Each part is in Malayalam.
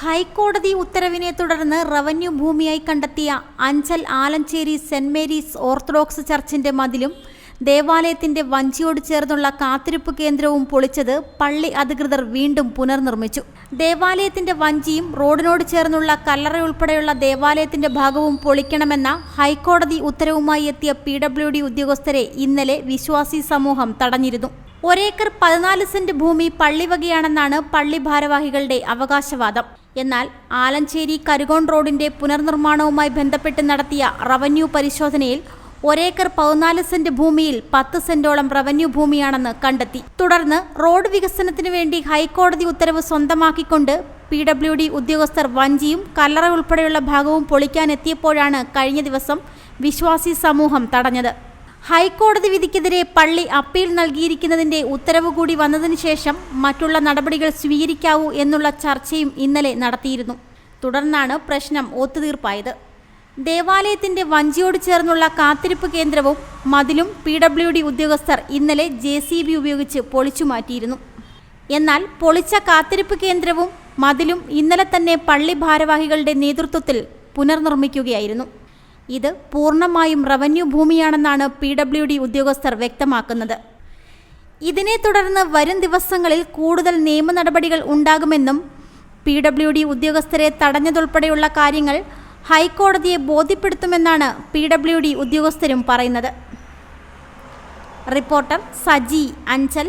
ഹൈക്കോടതി ഉത്തരവിനെ തുടർന്ന് റവന്യൂ ഭൂമിയായി കണ്ടെത്തിയ Anchal Alanchery saint Mary's orthodox ചർച്ചിന്റെ മതിലും ദേവാലയത്തിന്റെ വഞ്ചിയോട് ചേർന്നുള്ള കാത്തിരിപ്പ് കേന്ദ്രവും പൊളിച്ചത് പള്ളി അധികൃതർ വീണ്ടും പുനർനിർമ്മിച്ചു. ദേവാലയത്തിന്റെ വഞ്ചിയും റോഡിനോട് ചേർന്നുള്ള കല്ലറ ഉൾപ്പെടെയുള്ള ദേവാലയത്തിന്റെ ഭാഗവും പൊളിക്കണമെന്ന ഹൈക്കോടതി ഉത്തരവുമായി എത്തിയ പി ഉദ്യോഗസ്ഥരെ ഇന്നലെ വിശ്വാസി സമൂഹം തടഞ്ഞിരുന്നു. ഒരേക്കർ പതിനാല് സെന്റ് ഭൂമി പള്ളിവകയാണെന്നാണ് പള്ളി ഭാരവാഹികളുടെ അവകാശവാദം. എന്നാൽ ആലഞ്ചേരി കരുകോൺ റോഡിന്റെ പുനർനിർമ്മാണവുമായി ബന്ധപ്പെട്ട് നടത്തിയ റവന്യൂ പരിശോധനയിൽ ഒരേക്കർ പതിനാല് സെന്റ് ഭൂമിയിൽ പത്ത് സെന്റോളം റവന്യൂ ഭൂമിയാണെന്ന് കണ്ടെത്തി. തുടർന്ന് റോഡ് വികസനത്തിനു വേണ്ടി ഹൈക്കോടതി ഉത്തരവ് സ്വന്തമാക്കിക്കൊണ്ട് പി ഡബ്ല്യു ഡി ഉദ്യോഗസ്ഥർ വഞ്ചിയും കല്ലറ ഉൾപ്പെടെയുള്ള ഭാഗവും പൊളിക്കാനെത്തിയപ്പോഴാണ് കഴിഞ്ഞ ദിവസം വിശ്വാസി സമൂഹം തടഞ്ഞത്. ഹൈക്കോടതി വിധിക്കെതിരെ പള്ളി അപ്പീൽ നൽകിയിരിക്കുന്നതിന്റെ ഉത്തരവ് കൂടി വന്നതിന് ശേഷം മറ്റുള്ള നടപടികൾ സ്വീകരിക്കാവൂ എന്നുള്ള ചർച്ചയും ഇന്നലെ നടത്തിയിരുന്നു. തുടർന്നാണ് പ്രശ്നം ഒത്തുതീർപ്പായത്. ദേവാലയത്തിന്റെ വഞ്ചിയോട് ചേർന്നുള്ള കാത്തിരിപ്പ് കേന്ദ്രവും മതിലും പി ഡബ്ല്യു ഡി ഉദ്യോഗസ്ഥർ ഇന്നലെ ജെ സി ബി ഉപയോഗിച്ച് പൊളിച്ചു മാറ്റിയിരുന്നു. എന്നാൽ പൊളിച്ച കാത്തിരിപ്പ് കേന്ദ്രവും മതിലും ഇന്നലെ തന്നെ പള്ളി ഭാരവാഹികളുടെ നേതൃത്വത്തിൽ പുനർനിർമ്മിക്കുകയായിരുന്നു. ഇത് പൂർണമായും റവന്യൂ ഭൂമിയാണെന്നാണ് പി ഡബ്ല്യു ഡി ഉദ്യോഗസ്ഥർ വ്യക്തമാക്കുന്നത്. ഇതിനെ തുടർന്ന് വരും ദിവസങ്ങളിൽ കൂടുതൽ നിയമ നടപടികൾ ഉണ്ടാകുമെന്നും പി ഡബ്ല്യു ഡി ഉദ്യോഗസ്ഥരെ തടഞ്ഞതുൾപ്പെടെയുള്ള കാര്യങ്ങൾ ഹൈക്കോടതിയെ ബോധ്യപ്പെടുത്തുമെന്നാണ് പി ഡബ്ല്യു ഡി ഉദ്യോഗസ്ഥരും പറയുന്നത്. റിപ്പോർട്ടർ സജി അഞ്ചൽ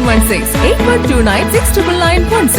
916 8129 69916.